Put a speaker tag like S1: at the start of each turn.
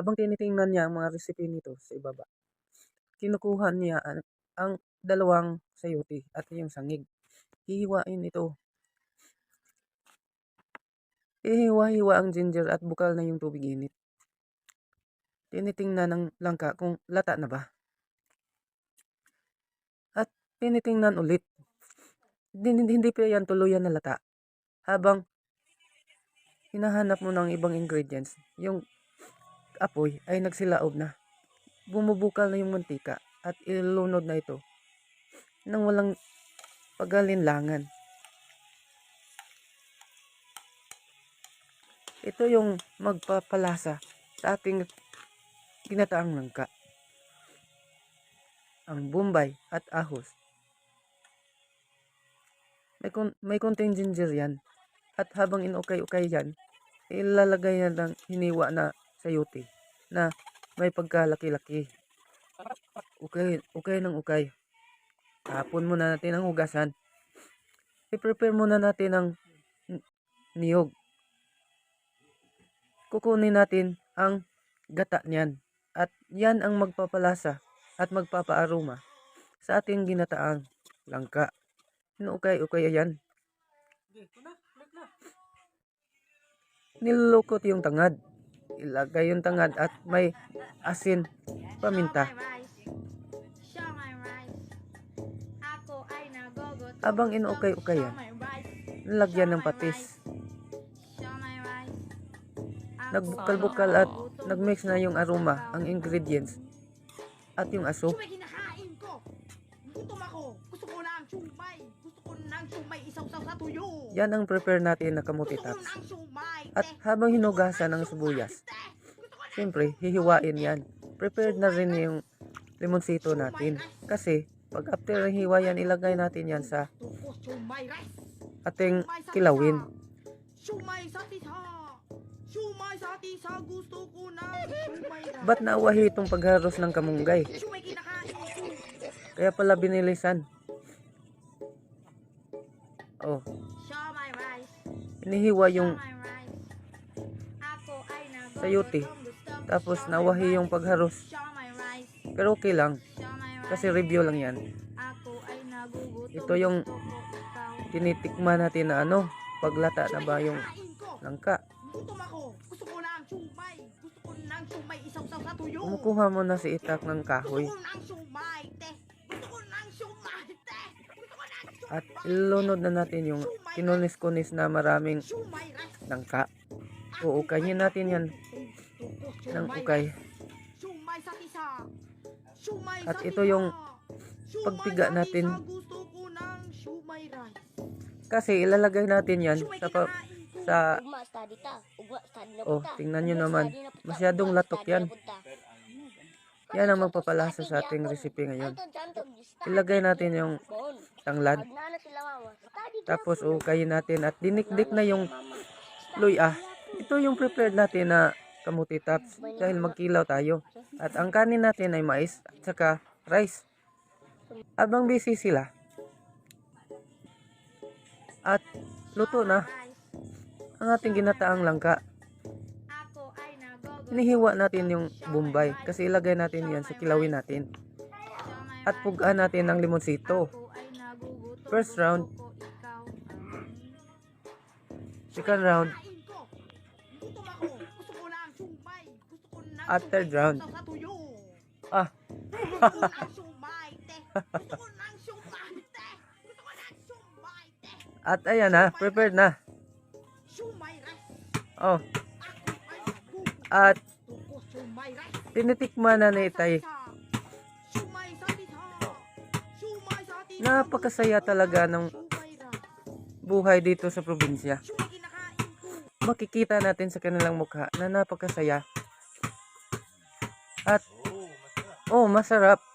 S1: Habang tinitingnan niya ang mga recipe nito sa ibaba, kinukuha niya ang, ang dalawang sayote at yung sangig. Hihiwain ito. Hihiwa-hiwa ang ginger at bukal na yung tubig init. Tinitingnan ng langka kung lata na ba. At tinitingnan ulit. Hindi, hindi pa yan tuluyan na lata. Habang hinahanap mo ng ibang ingredients, yung apoy ay nagsilaob na. Bumubukal na yung mantika at ilunod na ito nang walang pagalinlangan. Ito yung magpapalasa sa ating ginataang langka. Ang bombay at ahos. May, kon- may konting ginger yan. At habang inukay-ukay yan, ilalagay na ng hiniwa na sayote na may pagkalaki-laki. Okay, okay ng ukay. Tapon muna natin ang hugasan. I-prepare muna natin ang niyog. Kukunin natin ang gata niyan. At yan ang magpapalasa at magpapaaroma sa ating ginataang langka. Inuukay-ukay yan. Nilulukot yung tangad. Ilagay yung tangad at may asin, paminta. Abang inuukay-ukay yan, nilagyan ng patis. Nagbukal-bukal at nagmix na yung aroma, ang ingredients, at yung aso. Yan ang prepare natin na kamuti
S2: Gusto
S1: At habang hinugasan ng sibuyas, siyempre, hihiwain yan. Prepared na rin yung limonsito natin. Kasi, pag after hiwa yan, ilagay natin yan sa ating kilawin. Ba't nauwahi itong pagharos ng kamunggay? Kaya pala binilisan. Oh, inihiwa yung
S3: Gusto ko
S1: Tapos nawahi yung pagharos. Pero okay lang. Kasi review lang yan. Ito yung. Tinitikman natin na ano, paglata na ba yung langka.
S2: Sa.
S1: Kumukuha mo na si itak ng kahoy. At ilunod na natin yung kinunis-kunis na maraming langka. Uukayin natin yan ng ukay. At ito yung pagpiga natin. Kasi ilalagay natin yan sa, sa Oh, tingnan nyo naman. Masyadong latok yan. yan ang magpapalasa sa ating recipe ngayon. Ilagay natin yung tanglad. Tapos uukayin natin at dinikdik na yung luya. Ito yung prepared natin na kamuti tops dahil magkilaw tayo. At ang kanin natin ay mais at saka rice. Habang busy sila. At luto na ang ating ginataang langka. Inihiwa natin yung bombay kasi ilagay natin yan sa kilawin natin. At pugaan natin ng limonsito. First round, second round,
S2: ng sumay, te.
S1: at ayan na, prepared na. Oh, at tinitikman na ni Itay. Napakasaya talaga ng buhay dito sa probinsya. Makikita natin sa kanilang mukha na napakasaya. At, oh, masarap.